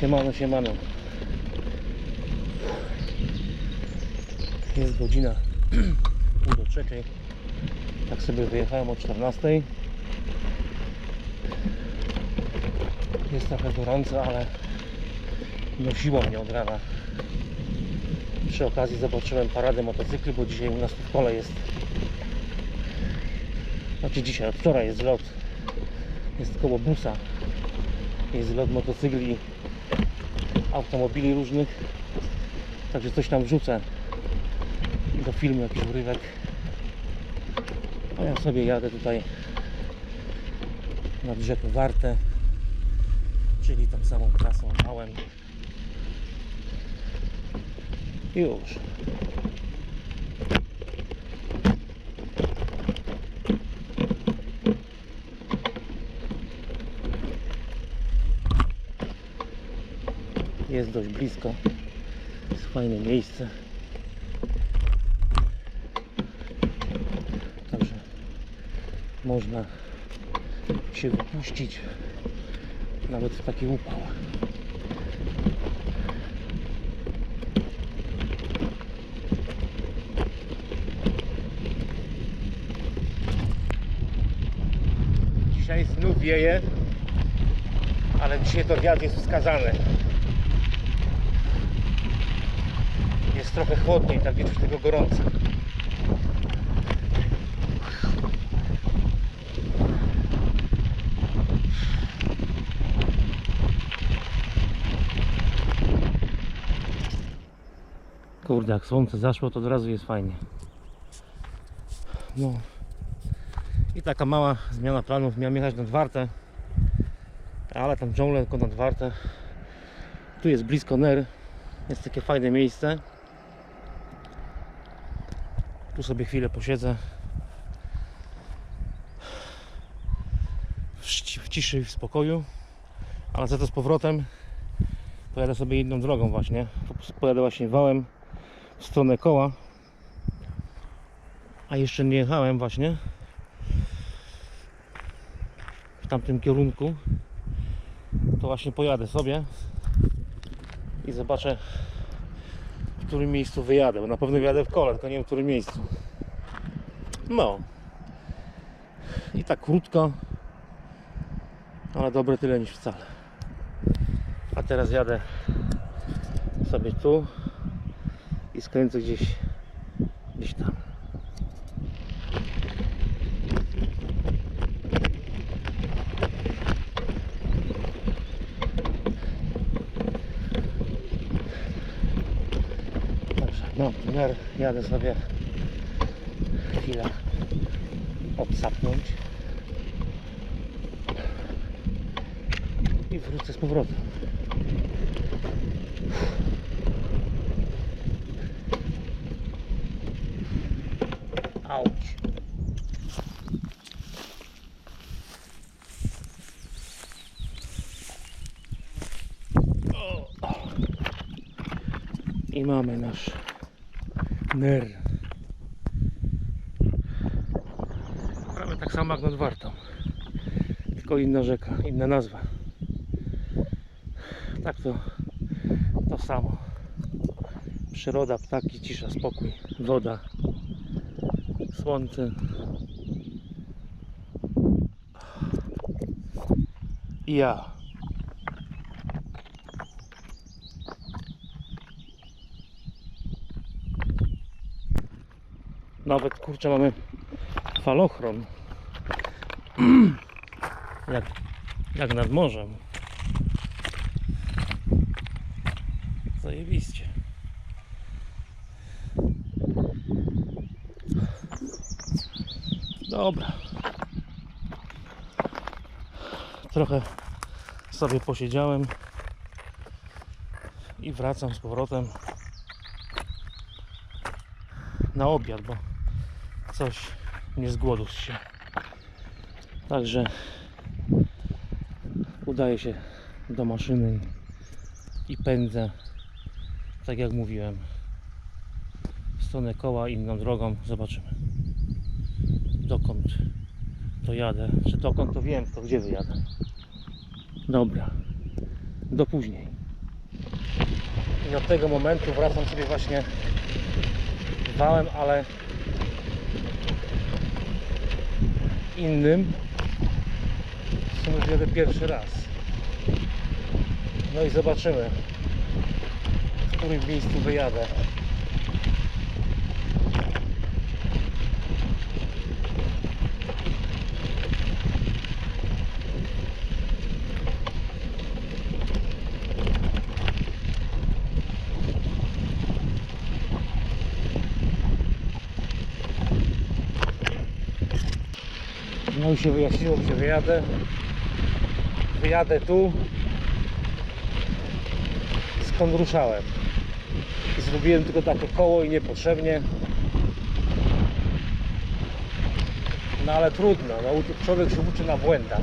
Siemano, siemano. Jest godzina pół do trzeciej. Tak sobie wyjechałem o 14. Jest trochę gorąco, ale nosiło mnie od rana. Przy okazji zobaczyłem paradę motocykli, bo dzisiaj u nas w kole jest. Znaczy dzisiaj, od wczoraj jest lot. Jest koło busa. Jest lot motocykli, automobili różnych. Także coś tam wrzucę do filmu, jakiś urywek. A ja sobie jadę tutaj nad rzekę Wartę, czyli tą samą trasą małem. Już. Jest dość blisko. Jest fajne miejsce. Także można się wypuścić nawet w taki upał. Dzisiaj znów wieje, ale dzisiaj to wiatr jest wskazany. Jest trochę chłodniej, tak nie czuć tego gorąca. Kurde, jak słońce zaszło, to od razu jest fajnie. No. I taka mała zmiana planów. Miałem jechać nad Wartę, ale tam dżunglę tylko nad Wartę. Tu jest blisko Ner. Jest takie fajne miejsce. Tu sobie chwilę posiedzę. W ciszy i w spokoju. Ale za to z powrotem pojadę sobie inną drogą właśnie. Pojadę właśnie wałem w stronę koła. A jeszcze nie jechałem właśnie w tamtym kierunku. To właśnie pojadę sobie i zobaczę którym miejscu wyjadę, na pewno wyjadę w kole, tylko nie wiem w którym miejscu. No. I tak krótko, ale dobre tyle niż wcale. A teraz jadę sobie tu i skręcę gdzieś, gdzieś tam. No, miar jadę sobie chwilę odsapnąć i wrócę z powrotem. I mamy nasz ner. Prawie tak samo jak nad Wartą. Tylko inna rzeka, inna nazwa. Tak to to samo. Przyroda, ptaki, cisza, spokój, woda, słońce. I ja. Nawet kurczę mamy falochron. Jak, jak nad morzem. Zajebiście. Dobra. Trochę sobie posiedziałem i wracam z powrotem na obiad, bo coś nie z głodu się. Także udaję się do maszyny i pędzę, tak jak mówiłem, w stronę koła inną drogą. Zobaczymy dokąd to jadę. Czy dokąd to wiem, to gdzie wyjadę. Dobra, do później. I od tego momentu wracam sobie właśnie wałem, ale innym. W sumie jadę pierwszy raz. No i zobaczymy, w którym miejscu wyjadę. No i się wyjaśniło, gdzie wyjadę. Wyjadę tu, skąd ruszałem. Zrobiłem tylko takie koło i niepotrzebnie. No ale trudno, no, człowiek się uczy na błędach.